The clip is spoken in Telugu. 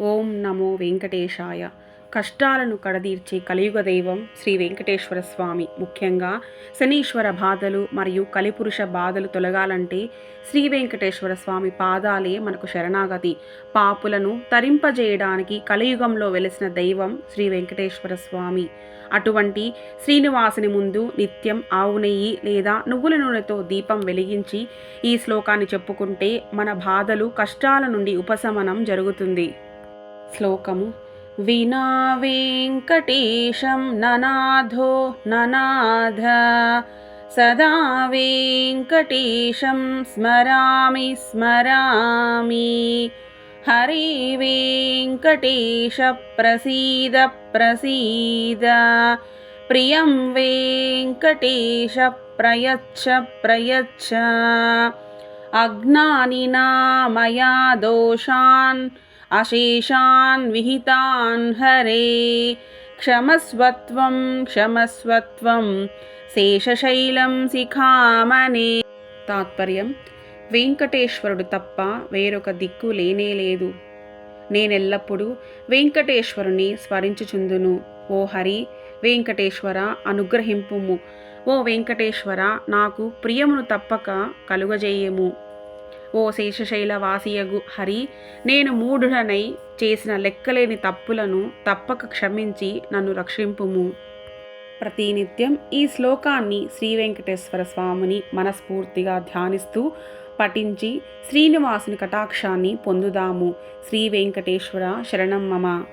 ఓం నమో వెంకటేశాయ. కష్టాలను కడదీర్చే కలియుగ దైవం శ్రీ వెంకటేశ్వర స్వామి. ముఖ్యంగా శనీశ్వర బాధలు మరియు కలిపురుష బాధలు తొలగాలంటే శ్రీ వెంకటేశ్వర స్వామి పాదాలే మనకు శరణాగతి. పాపులను తరింపజేయడానికి కలియుగంలో వెలిసిన దైవం శ్రీ వెంకటేశ్వర స్వామి. అటువంటి శ్రీనివాసుని ముందు నిత్యం ఆవు నెయ్యి లేదా నువ్వుల నూనెతో దీపం వెలిగించి ఈ శ్లోకాన్ని చెప్పుకుంటే మన బాధలు కష్టాల నుండి ఉపశమనం జరుగుతుంది. श्लोकं विना वेङ्कटेशं ननाधो ननाध सदा वेङ्कटेशं स्मरामि स्मरामि। हरिवेङ्कटीशप्रसीद प्रसीद प्रियं वेङ्कटीशप्रयच्छ प्रयच्छ अग्नानिना मया दोषान् అశేషాన్ విహితాన్ హరే క్షమస్వత్వం క్షమస్వత్వం శేషశైలం శిఖామనే తాత్పర్యం వెంకటేశ్వరుడు తప్ప వేరొక దిక్కు లేనే లేదు. నేనెల్లప్పుడూ వెంకటేశ్వరుని స్మరించుచుందును. ఓ హరి వెంకటేశ్వర అనుగ్రహింపుము. ఓ వెంకటేశ్వర నాకు ప్రియమును తప్పక కలుగజేయము. ఓ శేషశైల వాసియగు హరి నేను మూఢుడనై చేసిన లెక్కలేని తప్పులను తప్పక క్షమించి నన్ను రక్షింపుము. ప్రతినిత్యం ఈ శ్లోకాన్ని శ్రీ వెంకటేశ్వర స్వామిని మనస్ఫూర్తిగా ధ్యానిస్తూ పఠించి శ్రీనివాసుని కటాక్షాన్ని పొందుదాము. శ్రీ వెంకటేశ్వర శరణం మమ.